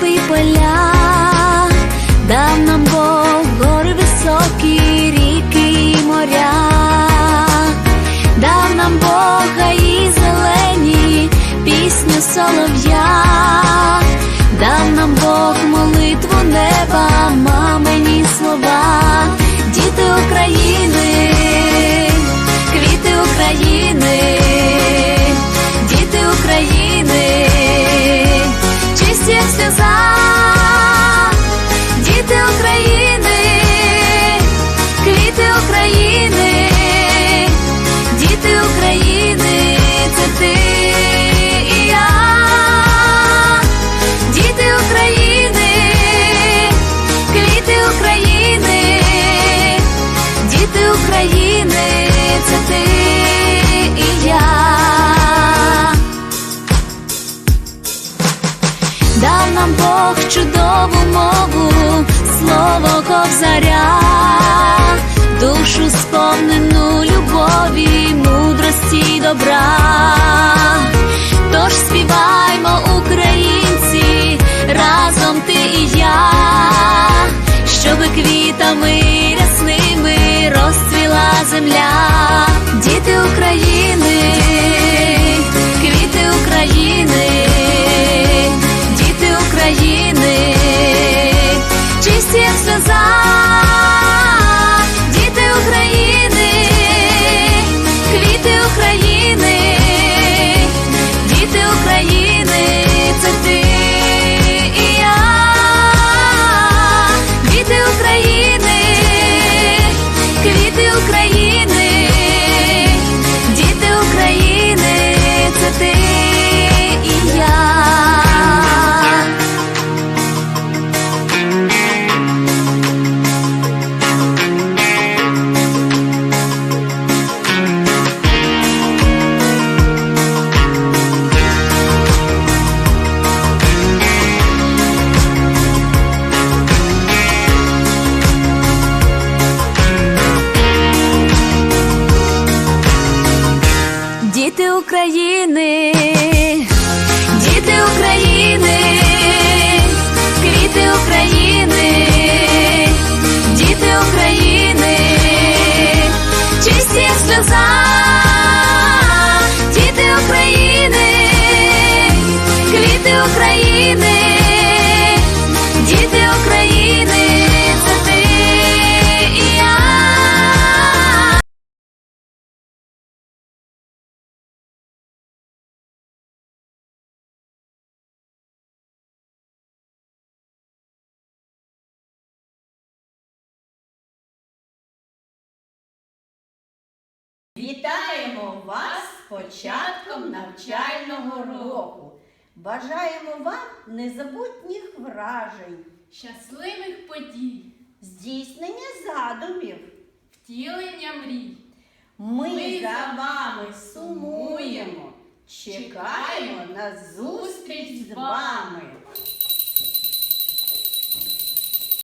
微波了。України, це ти і я. Дав нам Бог чудову мову, слово ковзаря, душу сповнену любові, мудрості й добра. Тож співаймо, українці, квіти України, діти України, квіти України, діти України, Вітаємо вас з початком навчального року. Бажаємо вам незабутніх вражень, щасливих подій, здійснення задумів. втілення мрій. Ми, Ми за за вами сумуємо, чекаємо на зустріч з вами.